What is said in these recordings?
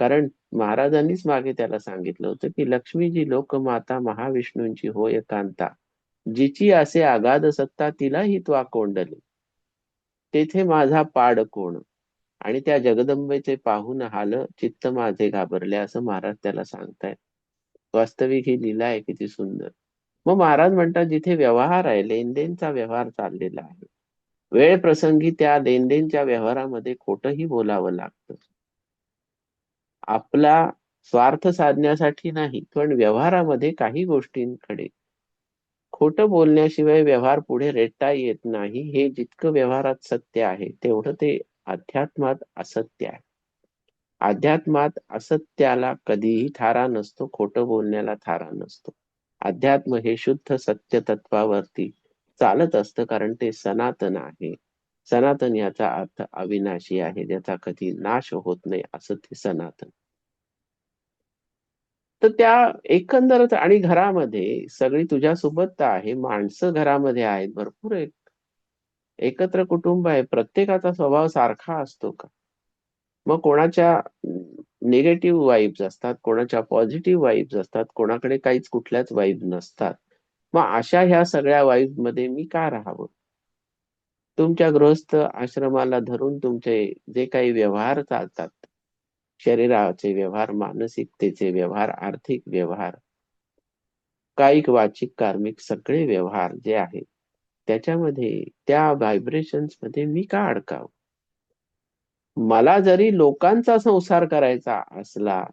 कारण महाराजांनीच मागे त्याला सांगितलं होतं की लक्ष्मीजी लोकमाता महाविष्णूंची होय कांता. जिची असे आगाध सत्ता तिलाही त्वा कोंडले. तेथे माझा पाड कोण? आणि त्या जगदंबेचे पाहून हाल चित्त माझे घाबरले असं महाराज त्याला सांगतायत. वास्तविक ही लीला आहे किती सुंदर. मग महाराज म्हणतात जिथे व्यवहार आहे लेनदेनचा व्यवहार चाललेला आहे. वेळ प्रसंगी त्या लेनदेनच्या व्यवहारामध्ये खोटही बोलावं लागतं. आपला स्वार्थ साधण्यासाठी नाही पण व्यवहारामध्ये काही गोष्टींकडे. खोटं बोलण्याशिवाय व्यवहार पुढे रेटता येत नाही हे जितकं व्यवहारात सत्य आहे तेवढं ते अध्यात्मात असत्य आहे. अध्यात्मात असत्याला कधीही थारा नसतो खोटं बोलण्याला थारा नसतो. अध्यात्म हे शुद्ध सत्य तत्वावरती चालत असतं कारण ते सनातन आहे. सनातन याचा अर्थ अविनाशी आहे ज्याचा कधी नाश होत नाही असं ते सनातन. तर त्या एकंदरच आणि घरामध्ये सगळी तुझ्या सोबत आहे माणसं घरामध्ये आहेत भरपूर एक एकत्र कुटुंब आहे प्रत्येकाचा स्वभाव सारखा असतो का? मग कोणाच्या निगेटिव्ह वाईब्स असतात कोणाच्या पॉझिटिव्ह वाईब्स असतात कोणाकडे काहीच कुठल्याच वाईब नसतात. मग अशा ह्या सगळ्या वाईबमध्ये मी का राहावं? तुमच्या गृहस्थ आश्रमाला धरून तुमचे जे काही व्यवहार चालतात शरीराचे व्यवहार मानसिकतेचे व्यवहार आर्थिक व्यवहार कायिक वाचिक कार्मिक सगळे व्यवहार जे आहेत त्याच्यामध्ये त्या व्हायब्रेशन्समध्ये मी का अडकाव? मला जरी लोकांचा संसार करायचा असला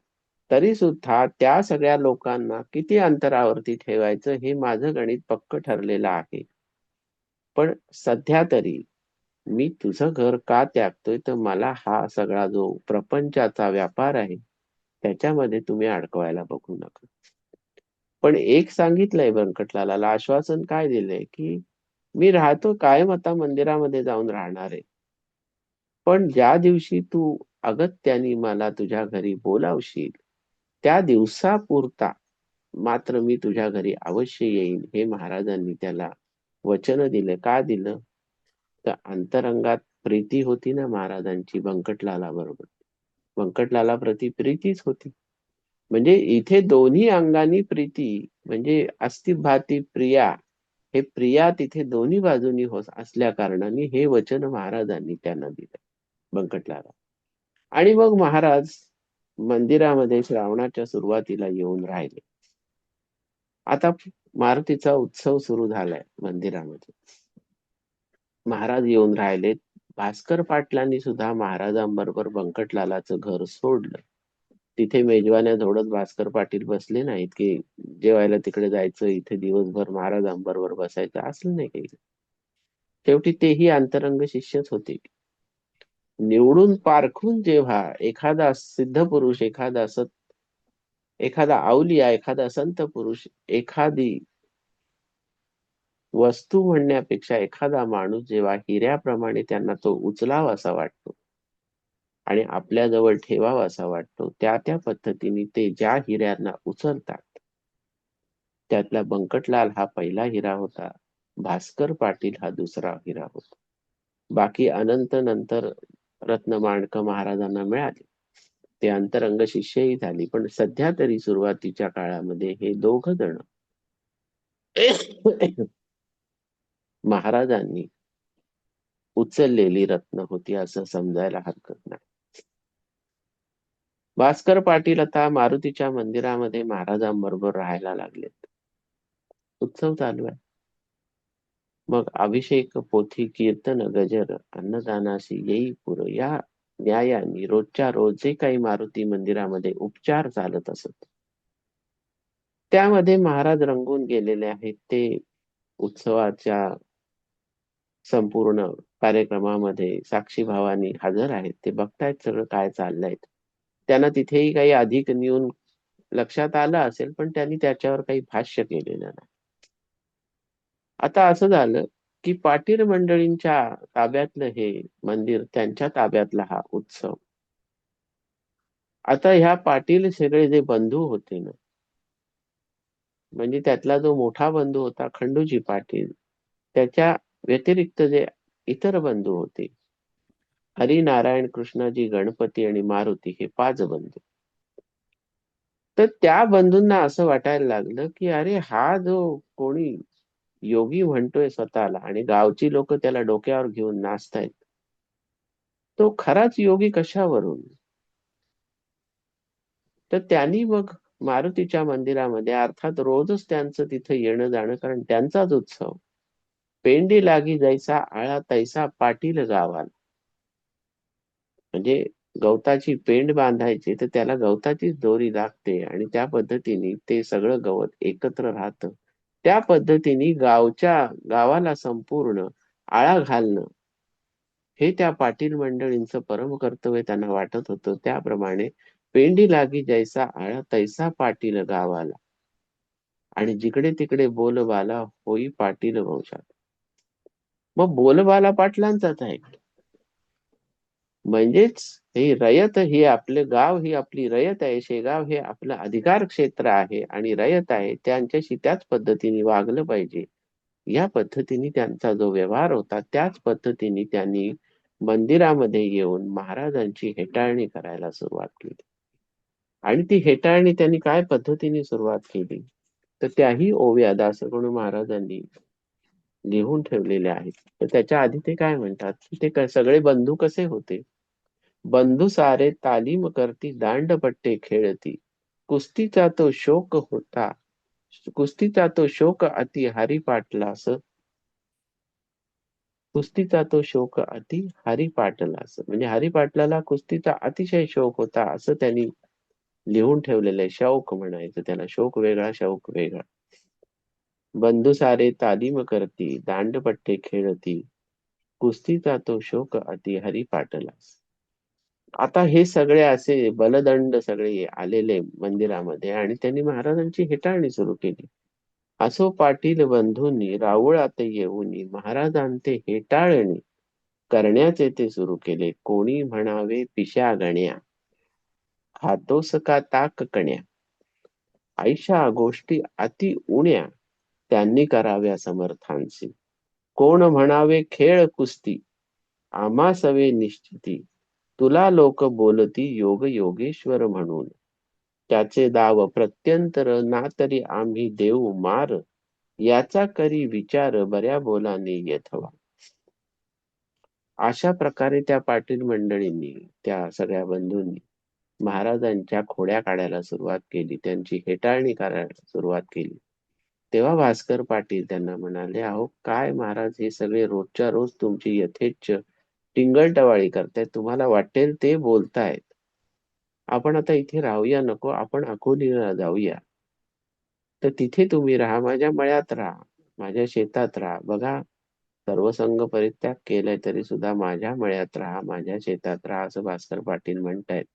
तरी सुद्धा त्या सगळ्या लोकांना किती अंतरावरती ठेवायचं हे माझं गणित पक्क ठरलेलं आहे. पण सध्या तरी मी तुझं घर का त्यागतोय? तर मला हा सगळा जो प्रपंचाचा व्यापार आहे त्याच्यामध्ये तुम्ही अडकवायला बघू नका. पण एक सांगितलंय व्यंकटलाला आश्वासन काय दिलंय की मी राहतो कायम आता मंदिरामध्ये जाऊन राहणार आहे. पण ज्या दिवशी तू अगत्यानी मला तुझ्या घरी बोलावशील त्या दिवसापुरता मात्र मी तुझ्या घरी अवश्य येईन हे महाराजांनी त्याला वचन दिलं का दिलं? तर अंतरंगात प्रीती होती ना महाराजांची बंकटलाला बरोबर. बंकटलाला प्रती प्रीतीच होती. म्हणजे इथे दोन्ही अंगानी प्रीती म्हणजे अस्थिभाती प्रिया हे प्रिया तिथे दोन्ही बाजूनी होत असल्या कारणाने हे वचन महाराजांनी त्यांना दिलं बंकटलाला आणि मग महाराज मंदिरामध्ये श्रावणाच्या सुरुवातीला येऊन राहिले. आता मारुतीचा उत्सव सुरू झालाय मंदिरामध्ये. महाराज येऊन राहिलेत भास्कर पाटलांनी सुद्धा महाराजांबरोबर बंकटलालाचं घर सोडलं. तिथे मेजवान्या धोडत भास्कर पाटील बसले नाहीत की जेवायला तिकडे जायचं इथे दिवसभर महाराजांबरोबर बसायचं असलं नाही काही. शेवटी तेही अंतरंग शिष्यच होते. निवडून पारखून जेव्हा एखादा सिद्ध पुरुष एखादा सत एखादा आवलिया एखादा संत पुरुष एखादी वस्तू म्हणण्यापेक्षा एखादा माणूस जेव्हा हिऱ्याप्रमाणे त्यांना तो उचलावा असा वाटतो आणि आपल्या जवळ ठेवावा असा वाटतो त्या त्या पद्धतीने ते ज्या हिऱ्यांना उचलतात त्यातला बंकटलाल हा पहिला हिरा होता भास्कर पाटील हा दुसरा हिरा होता. बाकी अनंत नंतर रत्नमाणक महाराजांना मिळाले. ते अंतरंग शिष्यही झाली. पण सध्या तरी सुरुवातीच्या काळामध्ये हे दोघ जण महाराजांनी उचललेली रत्न होती असं समजायला हरकत नाही. भास्कर पाटील आता मारुतीच्या मंदिरामध्ये महाराजांबरोबर राहायला लागलेत. उत्सव चालू आहे. मग अभिषेक पोथी कीर्तन गजर अन्नदानाशी येई पुर या न्यायाने रोजच्या रोज जे काही मारुती मंदिरामध्ये उपचार चालत असत. त्यामध्ये महाराज रंगून गेलेले आहेत. ते उत्सवाच्या संपूर्ण कार्यक्रमामध्ये साक्षीभावानी हजर आहेत. ते बघतायत सगळं काय चाललंय. त्यांना तिथेही काही अधिक नेऊन लक्षात आलं असेल पण त्यांनी त्याच्यावर काही भाष्य केलेलं नाही. आता असं झालं की पाटील मंडळींच्या ताब्यातलं हे मंदिर त्यांच्या ताब्यातला हा उत्सव. आता ह्या पाटील सगळे जे बंधू होते ना म्हणजे त्यातला जो मोठा बंधू होता खंडूजी पाटील त्याच्या व्यतिरिक्त जे इतर बंधू होते हरिनारायण कृष्णाजी गणपती आणि मारुती हे पाच बंधू. तर त्या बंधूंना असं वाटायला लागलं की अरे हा जो कोणी योगी म्हणतोय स्वतःला आणि गावची लोक त्याला डोक्यावर घेऊन नाचतायत. तो खराच योगी कशावरून? तर त्यांनी मग मारुतीच्या मंदिरामध्ये अर्थात रोजच त्यांचं तिथं येणं जाणं कारण त्यांचाच उत्सव. पेंडी लागी जायचा आळा तैसा पाटील गावाला. म्हणजे गवताची पेंड बांधायची तर त्याला गवताचीच दोरी लागते आणि त्या पद्धतीने ते सगळं गवत एकत्र राहतं. त्या पद्धतीने गावच्या गावाला संपूर्ण आळा घालणं हे त्या पाटील मंडळींचं परम कर्तव्य त्यांना वाटत होतं. त्याप्रमाणे पेंडी लागी जैसा आळा तैसा पाटील गावाला. आणि जिकडे तिकडे बोलबाला होई पाटील वंशात. मग बोलबाला पाटलांचाच आहे. म्हणजेच हे रयत ही आपले गाव ही आपली रयत आहे शेगाव हे आपलं अधिकार क्षेत्र आहे आणि रयत आहे त्यांच्याशी त्याच पद्धतीने वागलं पाहिजे. या पद्धतीने त्यांचा जो व्यवहार होता त्याच पद्धतीने त्यांनी मंदिरामध्ये येऊन महाराजांची हेटाळणी करायला सुरुवात केली. आणि ती हेटाळणी त्यांनी काय पद्धतीने सुरुवात केली? तर त्याही ओव्या दासगणू महाराजांनी लिहून ठेवलेल्या आहेत. तर त्याच्या आधी ते काय म्हणतात? की ते सगळे बंधू कसे होते? बंधू सारे तालीम करती दांडपट्टे खेळती. कुस्तीचा तो शोक होता. कुस्तीचा तो शोक अति हरी पाटलास. कुस्तीचा तो शोक अति हरी पाटलास. म्हणजे हरी पाटलाला कुस्तीचा अतिशय शोक होता असं त्यांनी लिहून ठेवलेलं आहे. शौक म्हणायचं त्याला. शोक वेगळा शौक वेगळा. बंधू सारे तालीम करती दांडपट्टे खेळती. कुस्तीचा तो शोक अति हरी पाटलास. आता हे सगळे असे बलदंड सगळे आलेले मंदिरामध्ये आणि त्यांनी महाराजांची हेटाळणी सुरू केली. असो पाटील बंधूंनी रावळात येऊन महाराजांते हेटाळणी करण्याचे ते सुरू केले. कोणी म्हणावे पिशा गण्या खातोस का ताक कण्या? आयशा गोष्टी अति उण्या त्यांनी कराव्या समर्थांशी. कोण म्हणावे खेळ कुस्ती आमासवे निश्चिती. तुला लोक बोलती योग योगेश्वर म्हणून. त्याचे दाव प्रत्यंतर ना तरी आम्ही देऊ मार. याचा करी विचार बऱ्या बोलाने येथवा. अशा प्रकारे त्या पाटील मंडळींनी त्या सगळ्या बंधूंनी महाराजांच्या खोड्या काढायला सुरुवात केली. त्यांची हेटाळणी करायला सुरुवात केली. तेव्हा भास्कर पाटील त्यांना म्हणाले अहो काय महाराज हे सगळे रोजच्या रोज तुमची यथेच्छ टिंगलटवाळी करतायत तुम्हाला वाटेल ते बोलतायत. आपण आता इथे राहूया नको आपण अकोलीला जाऊया. तर तिथे तुम्ही राहा माझ्या मळ्यात राहा माझ्या शेतात राहा. बघा सर्वसंग परित्याग केलाय तरी सुद्धा माझ्या मळ्यात राहा माझ्या शेतात राहा असं भास्कर पाटील म्हणतायत.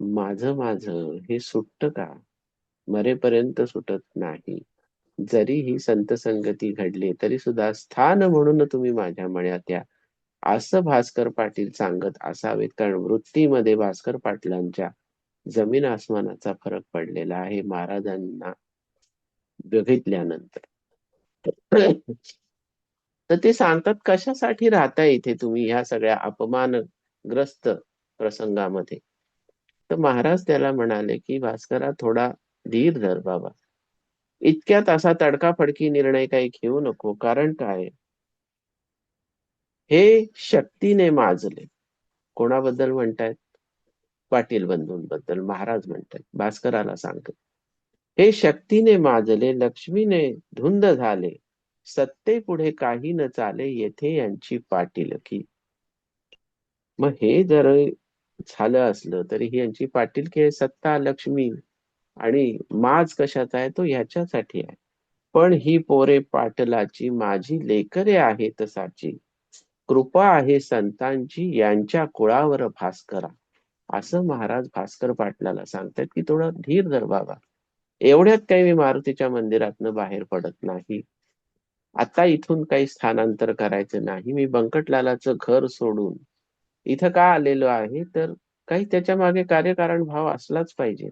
माझ माझ हे सुटत का? मरेपर्यंत सुटत नाही. जरी ही संत संगती घडली तरी सुद्धा स्थान म्हणून तुम्ही माझ्या मळ्यात या. असं भास्कर पाटील सांगत असावेत कारण वृत्तीमध्ये भास्कर पाटलांच्या जमीन आसमानाचा फरक पडलेला आहे महाराजांना बघितल्यानंतर. तर ते सांगतात कशासाठी राहता इथे तुम्ही ह्या सगळ्या अपमानग्रस्त प्रसंगामध्ये? तर महाराज त्याला म्हणाले की भास्करा थोडा धीर धर बाबा. इतक्यात असा तडकाफडकी निर्णय काही घेऊ नको कारण काय? हे शक्तीने माजले. कोणाबद्दल म्हणतायत? पाटील बंधूंबद्दल महाराज म्हणतायत. भास्कराला सांगत. हे शक्तीने माजले लक्ष्मीने धुंद झाले. सत्ते पुढे काही न चाले येथे यांची पाटीलकी मग हे जर झालं असलं तरी ही यांची पाटीलकी सत्ता लक्ष्मी आणि माज कशाचा आहे? तो ह्याच्यासाठी आहे. पण ही पोरे पाटलाची माझी लेकरे आहेत साची कृपा आहे संतांची यांच्या कुळावर भास्करा असं महाराज भास्कर पाटलाला सांगतात की थोडं धीर धर बाबा. एवढ्यात काही मी मारुतीच्या मंदिरातनं बाहेर पडत नाही. आता इथून काही स्थानांतर करायचं नाही. मी बंकटलालाचं घर सोडून इथं का आलेलो आहे? तर काही त्याच्यामागे कार्यकारण भाव असलाच पाहिजे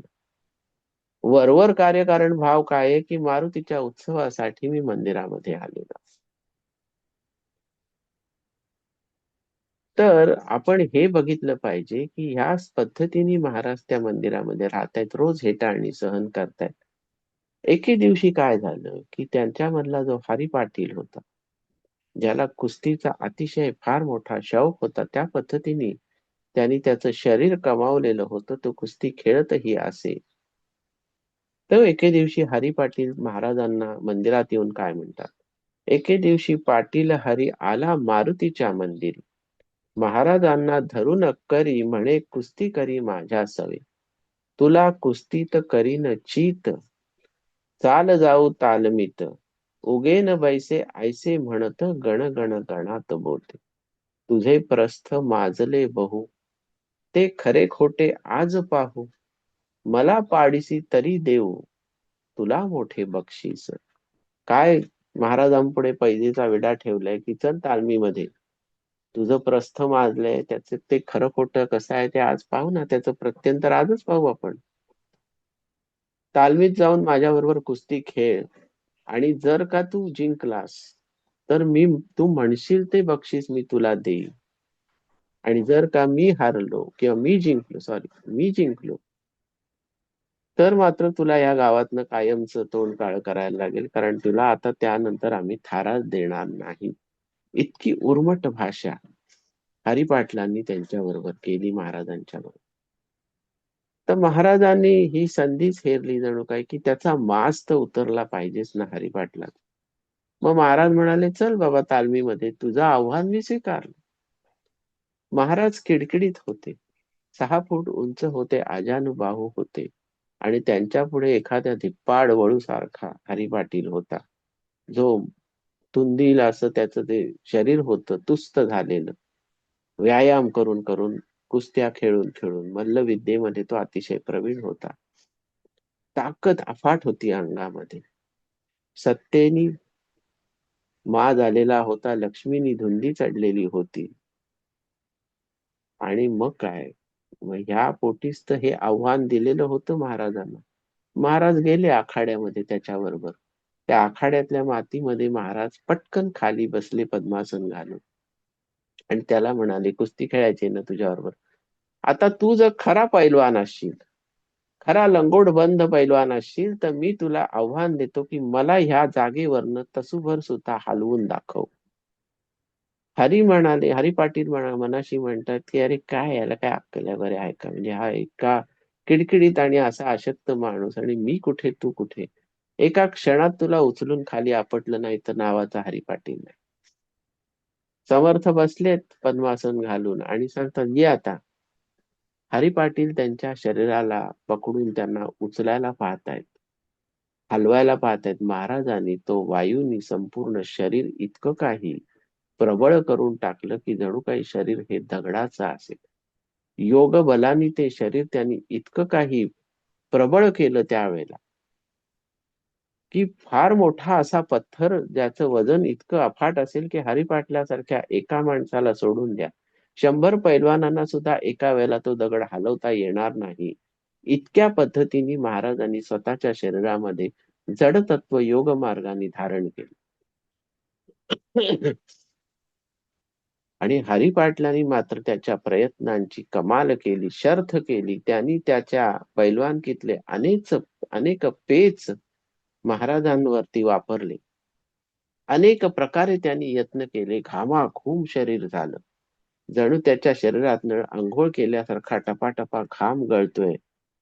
वरवर कार्यकारण भाव काय आहे की मारुतीच्या उत्सवासाठी मी मंदिरामध्ये आलेलो तर आपण हे बघितलं पाहिजे की ह्याच पद्धतीने महाराज त्या मंदिरामध्ये राहतायत रोज हेटाळणी सहन करतायत. एके दिवशी काय झालं की त्यांच्यामधला जो हरी पाटील होता ज्याला कुस्तीचा अतिशय फार मोठा शौक होता त्या पद्धतीने त्यांनी त्याचं शरीर कमावलेलं होतं तो कुस्ती खेळतही असे. तर एके दिवशी हरी पाटील महाराजांना मंदिरात येऊन काय म्हणतात? एके दिवशी पाटील हरी आला मारुतीच्या मंदिर महाराजांना धरून करी म्हणे कुस्ती करी माझ्या सवे. तुला कुस्तीत करीन चीत. चाल जाऊ तालमीत. उगेन बैसे ऐसे म्हणत गण गण गणात बोलते तुझे प्रस्थ माजले बहु. ते खरे खोटे आज पाहू. मला पाडीसी तरी देऊ. तुला मोठे बक्षीस. काय महाराजांपुढे पैजेचा विडा ठेवलाय किचन चल तालमीमध्ये. तुझं प्रस्थ माजलंय त्याच ते खरं खोटं कसं आहे ते आज पाहू ना त्याचं प्रत्यंतर आजच पाहू आपण. तालमीत जाऊन माझ्याबरोबर कुस्ती खेळ आणि जर का तू जिंकलास तर मी तू म्हणशील ते बक्षीस मी तुला देईन. आणि जर का मी हारलो किंवा मी जिंकलो सॉरी मी जिंकलो तर मात्र तुला या गावातनं कायमचं तोंड काळ करायला लागेल कारण तुला आता त्यानंतर आम्ही थारा देणार नाही. इतकी उर्मट भाषा हरिपाटलांनी त्यांच्या बरोबर केली महाराजांच्या बरोबर. तर महाराजांनी ही संधीच हेरली जणू काय की त्याचा मास तर उतरला पाहिजेच ना हरिपाटला मग महाराज म्हणाले चल बाबा तालमीमध्ये तुझं आव्हान मी स्वीकारलं. महाराज किडकिडीत होते. सहा फूट उंच होते आजानुबाहू होते. आणि त्यांच्या पुढे एखाद्या धिप्पाड वळू सारखा हरिपाटील होता. जो तुंदील असं त्याचं ते शरीर होतं तुस्त झालेलं. व्यायाम करून करून कुस्त्या खेळून खेळून मल्लविद्येमध्ये तो अतिशय प्रवीण होता. ताकद अफाट होती अंगामध्ये. सत्तेनी मा झालेला होता लक्ष्मीनी धुंदी चढलेली होती. आणि मग काय? मग ह्या पोटीस तर हे आव्हान दिलेलं होतं महाराजांना. महाराज गेले आखाड्यामध्ये त्याच्याबरोबर. त्या आखाड्यातल्या मातीमध्ये महाराज पटकन खाली बसले पद्मासन घालून. आणि त्याला म्हणाले कुस्ती खेळायची ना तुझ्याबरोबर? आता तू जर खरा पैलवान असशील खरा लंगोट बंद पैलवान असशील तर मी तुला आव्हान देतो की मला ह्या जागेवरनं तसूभर सुद्धा हलवून दाखव. हरी म्हणाले हरी पाटील म्हणा मनाशी म्हणतात की अरे काय याला काय अक्कल बरे आहे का? म्हणजे हा एका किडकिडीत आणि असा अशक्त माणूस आणि मी कुठे तू कुठे? एका क्षणात तुला उचलून खाली आपटलं नाही तर नावाचा हरी पाटील नाही. समर्थ बसलेत पद्मासन घालून आणि सांगतात ये आता. हरी पाटील त्यांच्या शरीराला पकडून त्यांना उचलायला पाहतायत हलवायला पाहतायत. महाराजांनी तो वायूनी संपूर्ण शरीर इतकं काही प्रबळ करून टाकलं की जणू काही शरीर हे दगडाचं असेल. योग बलानी ते शरीर त्यांनी इतकं काही प्रबळ केलं त्यावेळेला. की फार मोठा असा पत्थर ज्याचं वजन इतकं अफाट असेल की हरिपाटल्यासारख्या एका माणसाला सोडून द्या. शंभर पैलवानांना सुद्धा एका वेळेला तो दगड हलवता येणार नाही. इतक्या पद्धतीने महाराजांनी स्वतःच्या शरीरामध्ये जडतत्व योग मार्गाने धारण केलं. आणि हरिपाटलांनी मात्र त्याच्या प्रयत्नांची कमाल केली शर्थ केली. त्यांनी त्याच्या पैलवानकीतले अनेक अनेक पेच महाराजांवरती वापरले. अनेक प्रकारे त्यांनी यत्न केले. घामाघूम शरीर झालं. जणू त्याच्या शरीरातनं आंघोळ केल्यासारखा टपाटपा घाम गळतोय.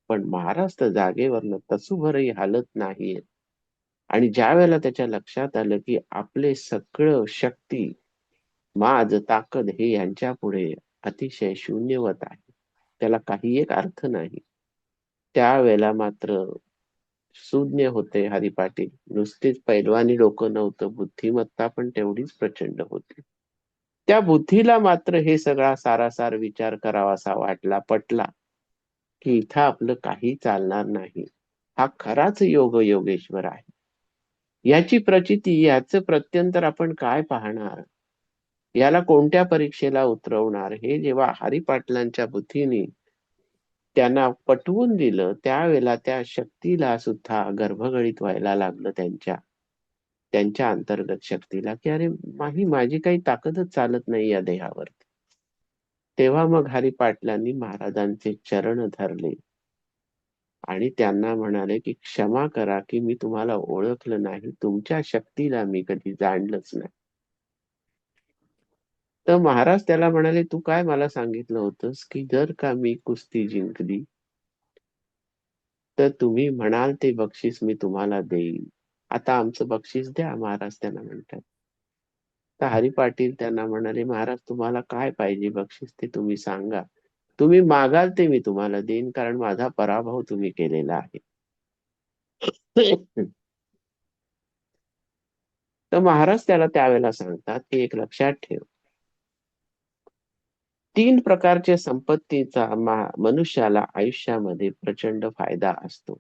पण महाराज तर जागेवरनं तसुभरही हालत नाहीये. आणि ज्या वेळेला त्याच्या लक्षात आलं की आपले सगळं शक्ती माज ताकद हे यांच्या पुढे अतिशय शून्यवत आहे. त्याला काही एक अर्थ नाही. त्यावेळेला मात्र सुज्ञ होते हरी पाटील. नुसतीच पैलवानी डोकं नव्हतं. बुद्धिमत्ता पण तेवढीच प्रचंड होती. त्या बुद्धीला मात्र हे सगळा सारासार विचार करावासा वाटला पटला की इथं आपलं काही चालणार नाही. हा खराच योग योगेश्वर आहे. याची प्रचिती याच प्रत्यंतर आपण काय पाहणार? याला कोणत्या परीक्षेला उतरवणार? हे जेव्हा हरिपाटलांच्या बुद्धीने त्यांना पटवून दिलं त्यावेळेला त्या शक्तीला सुद्धा गर्भगळीत व्हायला लागलं त्यांच्या त्यांच्या अंतर्गत शक्तीला की अरे माही माझी काही ताकदच चालत नाही या देहावरती तेव्हा मग हरिपाटलांनी महाराजांचे चरण धरले. आणि त्यांना म्हणाले की क्षमा करा की मी तुम्हाला ओळखलं नाही तुमच्या शक्तीला मी कधी जाणलंच नाही. तर महाराज त्याला म्हणाले तू काय मला सांगितलं होतंस की जर का मी कुस्ती जिंकली तर तुम्ही म्हणाल ते बक्षीस मी तुम्हाला देईन. आता आमचं बक्षीस द्या महाराज त्यांना म्हणतात. तर हरी पाटील त्यांना म्हणाले महाराज तुम्हाला काय पाहिजे बक्षीस ते तुम्ही सांगा. तुम्ही मागाल ते मी तुम्हाला देईन कारण माझा पराभव तुम्ही केलेला आहे. तर महाराज त्याला त्यावेळेला सांगतात की एक लक्षात ठेव तीन प्रकारच्या संपत्तीचा मनुष्याला आयुष्यामध्ये प्रचंड फायदा असतो.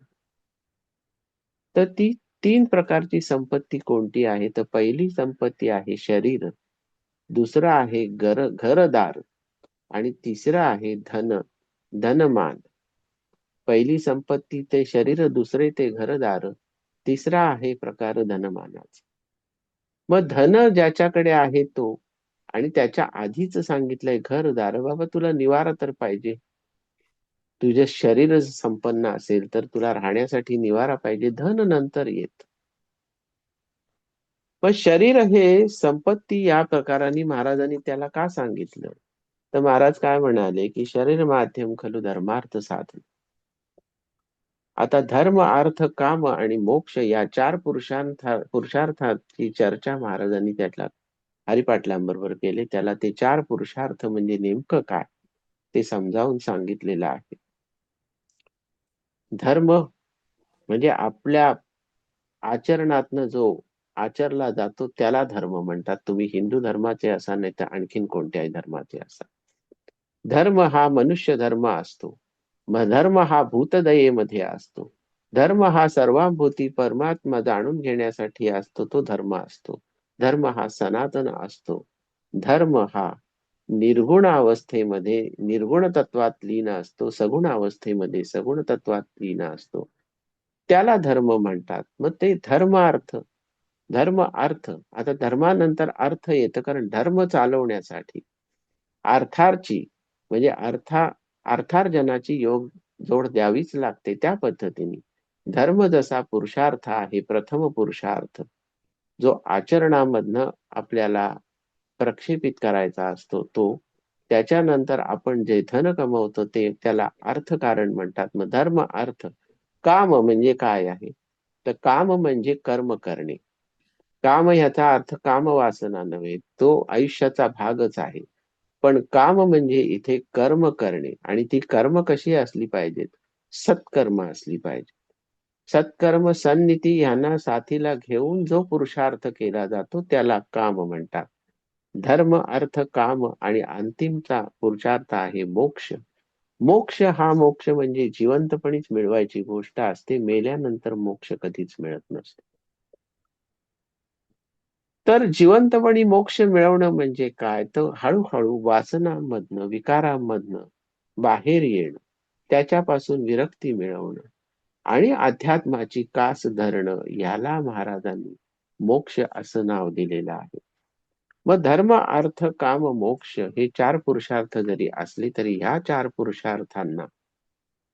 तर ती तीन प्रकारची संपत्ती कोणती आहे? तर पहिली संपत्ती आहे शरीर दुसरं आहे घर घरदार आणि तिसरं आहे धन धनमान. पहिली संपत्ती ते शरीर दुसरे ते घरदार तिसरा आहे प्रकार धनमानाचा. मग धन ज्याच्याकडे आहे तो आणि त्याच्या आधीच सांगितलंय घर दार बाबा तुला निवारा तर पाहिजे. तुझे शरीर संपन्न असेल तर तुला राहण्यासाठी निवारा पाहिजे. धन नंतर येत. पण शरीर हे संपत्ती या प्रकाराने महाराजांनी त्याला का सांगितलं? तर महाराज काय म्हणाले की शरीर माध्यम खलू धर्मार्थ साधन. आता धर्म अर्थ काम आणि मोक्ष या चार पुरुषांथा पुरुषार्थाची चर्चा महाराजांनी त्यातला हरिपाटलांबरोबर केले. त्याला ते चार पुरुषार्थ म्हणजे नेमकं काय ते समजावून सांगितलेलं आहे. धर्म म्हणजे आपल्या आचरणातनं जो आचरला जातो त्याला धर्म म्हणतात. तुम्ही हिंदू धर्माचे असा नाही तर आणखीन कोणत्याही धर्माचे असा धर्म हा मनुष्य धर्म असतो. धर्म हा भूतदयेमध्ये असतो. धर्म हा सर्वांभूती परमात्मा जाणून घेण्यासाठी असतो. तो धर्म असतो. धर्म हा सनातन असतो. धर्म हा निर्गुण अवस्थेमध्ये निर्गुण तत्वात लीन असतो सगुण अवस्थेमध्ये सगुण तत्वात लीन असतो. त्याला धर्म म्हणतात. मग ते धर्म अर्थ धर्म अर्थ. आता धर्मानंतर अर्थ येतं कारण धर्म चालवण्यासाठी अर्थार्ची म्हणजे अर्था अर्थार्जनाची योग जोड द्यावीच लागते त्या पद्धतीने. धर्म जसा पुरुषार्थ आहे प्रथम पुरुषार्थ. जो आचरणामधनं आपल्याला प्रक्षेपित करायचा असतो तो त्याच्यानंतर आपण जे धन कमवतो ते त्याला अर्थकारण म्हणतात. मग धर्म अर्थ काम म्हणजे काय आहे? तर काम म्हणजे कर्म करणे. काम ह्याचा अर्थ काम वासना नव्हे तो आयुष्याचा भागच आहे. पण काम म्हणजे इथे कर्म करणे आणि ती कर्म कशी असली पाहिजेत? सत्कर्म असली पाहिजे सत्कर्म सन्नीती यांना साथीला घेऊन जो पुरुषार्थ केला जातो त्याला काम म्हणतात. धर्म अर्थ काम आणि अंतिमचा पुरुषार्थ आहे मोक्ष. मोक्ष हा मोक्ष म्हणजे जिवंतपणीच मिळवायची गोष्ट असते मेल्यानंतर मोक्ष कधीच मिळत नसते. तर जिवंतपणी मोक्ष मिळवणं म्हणजे काय? तर हळूहळू वासनांमधनं विकारांमधनं बाहेर येणं त्याच्यापासून विरक्ती मिळवणं. आणि अध्यात्माची कास धरणं याला महाराजांनी मोक्ष असं नाव दिलेलं आहे. मग धर्म अर्थ काम मोक्ष हे चार पुरुषार्थ जरी असले तरी ह्या चार पुरुषार्थांना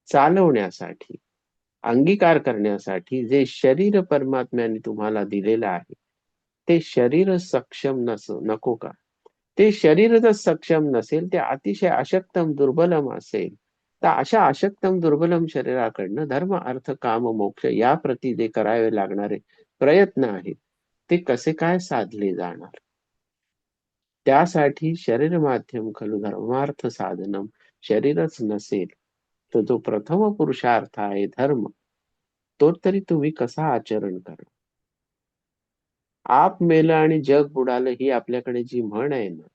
चालवण्यासाठी अंगीकार करण्यासाठी जे शरीर परमात्म्याने तुम्हाला दिलेलं आहे ते शरीर सक्षम नस नको का? ते शरीर जर सक्षम नसेल ते अतिशय अशक्तम दुर्बलम असेल तर अशा अशक्तम दुर्बलम शरीराकडनं धर्म अर्थ काम मोक्ष या प्रती जे करावे लागणारे प्रयत्न आहेत ते कसे काय साधले जाणार? त्यासाठी शरीर माध्यम खलू धर्मार्थ साधनम शरीरच नसेल तर जो प्रथम पुरुषार्थ आहे धर्म तो तरी तुम्ही कसा आचरण करा? आप मेलं आणि जग बुडालं ही आपल्याकडे जी म्हण आहे ना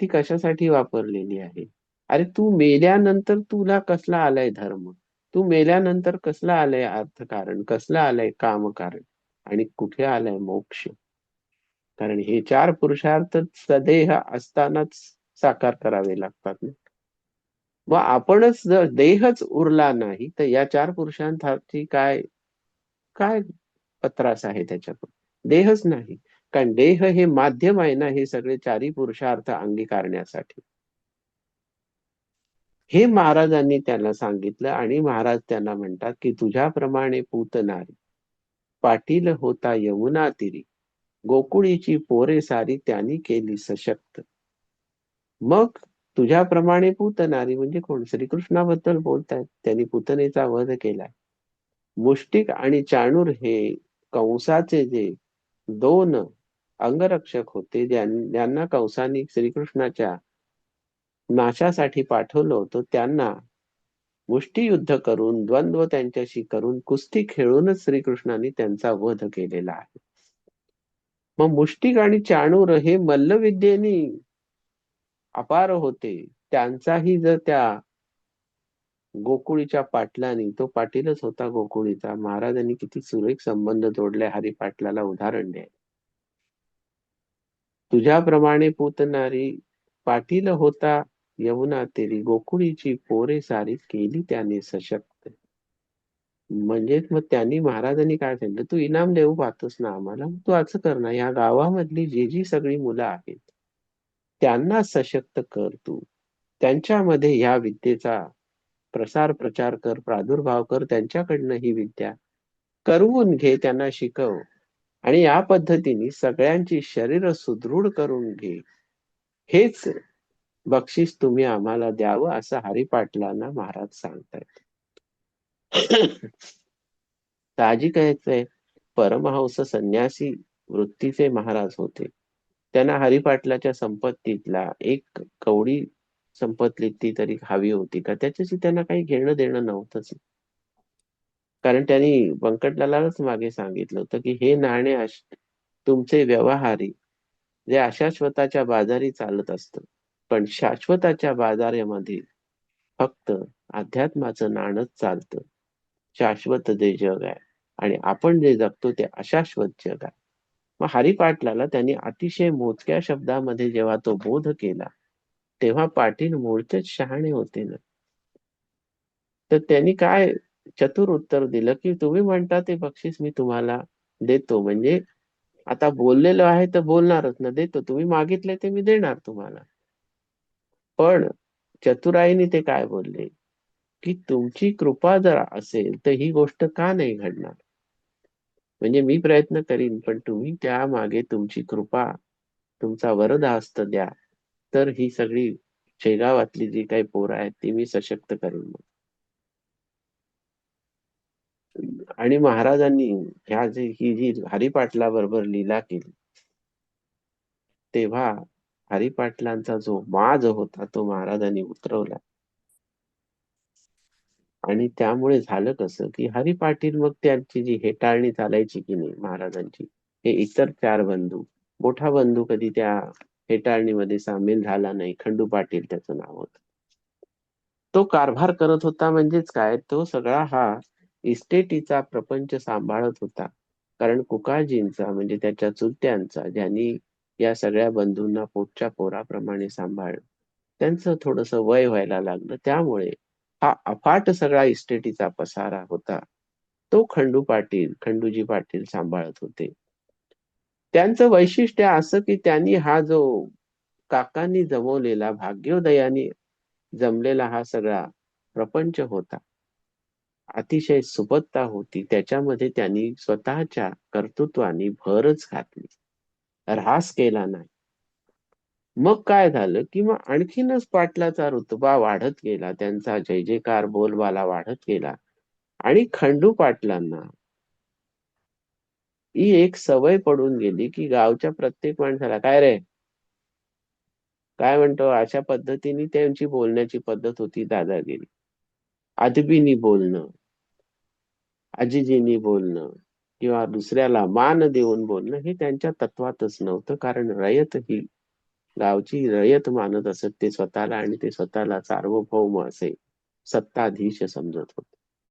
ती कशासाठी वापरलेली आहे? अरे तू मेल्यानंतर तुला कसला आलाय धर्म? तू मेल्यानंतर कसला आलाय अर्थकारण? कसला आलाय काम कारण आणि कुठे आलाय मोक्ष? कारण हे चार पुरुषार्थ सदेह असतानाच साकार करावे लागतात ना? मग आपणच जर देहच उरला नाही तर या चार पुरुषांसाठी काय काय पत्रास आहे त्याच्याकडून देहच नाही. कारण देह हे माध्यम आहे ना हे सगळे चारी पुरुषार्थ अंगीकारण्यासाठी. हे महाराजांनी त्याला सांगितलं आणि महाराज त्यांना म्हणतात की तुझ्याप्रमाणे पूतनारी पाटील होता यमुना तिरी गोकुळीची पोरे सारी त्यांनी केली सशक्त. मग तुझ्याप्रमाणे पुतनारी म्हणजे कोण? श्रीकृष्णाबद्दल बोलतायत. त्यांनी पुतनेचा वध केलाय. मुष्टिक आणि चाणूर हे कंसाचे जे दोन अंगरक्षक होते ज्यांना कंसानी श्रीकृष्णाच्या नाशासाठी पाठवलं होतं त्यांना मुष्टियुद्ध करून द्वंद्व त्यांच्याशी करून कुस्ती खेळूनच श्रीकृष्णाने त्यांचा वध केलेला आहे. मग मुष्टिक आणि चाणूर हे मल्लविद्येनी अपार होते. त्यांचाही जर त्या गोकुळीच्या पाटलाने तो पाटीलच होता गोकुळीचा महाराजांनी किती सुरेख संबंध जोडले हरी पाटलाला उदाहरण द्या तुझ्याप्रमाणे पुतणारी पाटील होता यमुना तेरी गोकुळीची पोरे सारी केली त्याने सशक्त. म्हणजेच मग त्यांनी महाराजांनी काय सांगितलं? तू इनाम देऊ पाहतोस ना आम्हाला. तू असं कर ना या गावामधली जी जी सगळी मुलं आहेत त्यांना सशक्त कर तू. त्यांच्यामध्ये ह्या विद्येचा प्रसार प्रचार कर प्रादुर्भाव कर त्यांच्याकडनं ही विद्या करवून घे त्यांना शिकव. आणि या पद्धतीने सगळ्यांची शरीर सुदृढ करून घे. हेच बक्षीस तुम्ही आम्हाला द्यावं असं हरिपाटलांना महाराज सांगतायत. ताजी आहे परमहंस संन्यासी वृत्तीचे महाराज होते. त्यांना हरिपाटलाच्या संपत्तीतला एक कवडी संपत्ती ती तरी हवी होती का? त्याच्याशी त्यांना काही घेणं देणं नव्हतंच. कारण त्यांनी बंकटलालाच मागे सांगितलं होतं की हे नाणे तुमचे व्यवहारी जे अशाश्वताच्या बाजारी चालत असत पण शाश्वताच्या बाजारामध्ये फक्त अध्यात्माचं नाणच चालतं. शाश्वत जे जग आहे आणि आपण जे जगतो ते अशाश्वत जग आहे. मग हरिपाटलाला त्यांनी अतिशय मोजक्या शब्दामध्ये जेव्हा तो बोध केला तेव्हा पाटील मूळचेच शहाणे होते ना. तर त्यांनी काय चतुर उत्तर दिलं की तुम्ही म्हणता ते बक्षीस मी तुम्हाला देतो. म्हणजे आता बोललेलो आहे तर बोलणारच ना देतो. तुम्ही मागितले ते मी देणार तुम्हाला. पण चतुराईने ते काय बोलले? की तुमची कृपा जर असेल तर ही गोष्ट का नाही घडणार? म्हणजे मी प्रयत्न करीन पण तुम्ही त्या मागे तुमची कृपा तुमचा वरदहस्त द्या. तर ही सगळी शेगावातली जी काही पोरं आहेत ती मी सशक्त करेन आणि महाराजांनी ह्या जे ही जी हरिपाटला बरोबर लीला केली तेव्हा हरिपाटलांचा जो माज होता तो महाराजांनी उतरवला. आणि त्यामुळे झालं कसं की हरिपाटील मग त्यांची जी हेटाळणी चालायची की नाही महाराजांची हे इतर चार बंधू मोठा बंधू कधी त्या हेटाळणीमध्ये सामील झाला नाही खंडू पाटील त्याचं नाव होत. तो कारभार करत होता म्हणजेच काय तो सगळा हा इस्टेटीचा प्रपंच सांभाळत होता. कारण कुकाजींचा म्हणजे त्याच्या चुलत्यांचा ज्यांनी या सगळ्या बंधूंना पोटच्या पोराप्रमाणे सांभाळलं त्यांचं थोडस वय व्हायला लागलं. त्यामुळे हा अफाट सगळा इस्टेटीचा पसारा होता. तो खंडू पाटील खंडूजी पाटील सांभाळत होते. त्यांचं वैशिष्ट्य असं की त्यांनी हा जो काकांनी जमवलेला भाग्योदयाने जमलेला हा सगळा प्रपंच होता. अतिशय सुबत्ता होती. त्याच्यामध्ये त्यांनी स्वतःच्या कर्तृत्वाने भरच घातली. ऱ्हास केला नाही. मग काय झालं की मग आणखीनच पाटलाचा रुतबा वाढत गेला. त्यांचा जय जयकार बोलबाला वाढत गेला. आणि खंडू पाटलांना ही एक सवय पडून गेली की गावच्या प्रत्येक माणसाला काय रे? काय म्हणतो? अशा पद्धतीने त्यांची बोलण्याची पद्धत होती दादागिरी. अदबीनी बोलणं आजीजीनी बोलणं किंवा दुसऱ्याला मान देऊन बोलणं हे त्यांच्या तत्वातच नव्हतं. कारण रयत ही गावची रयत मानत असत ते स्वतःला आणि ते स्वतःला सार्वभौम असे सत्ताधीश समजत होते.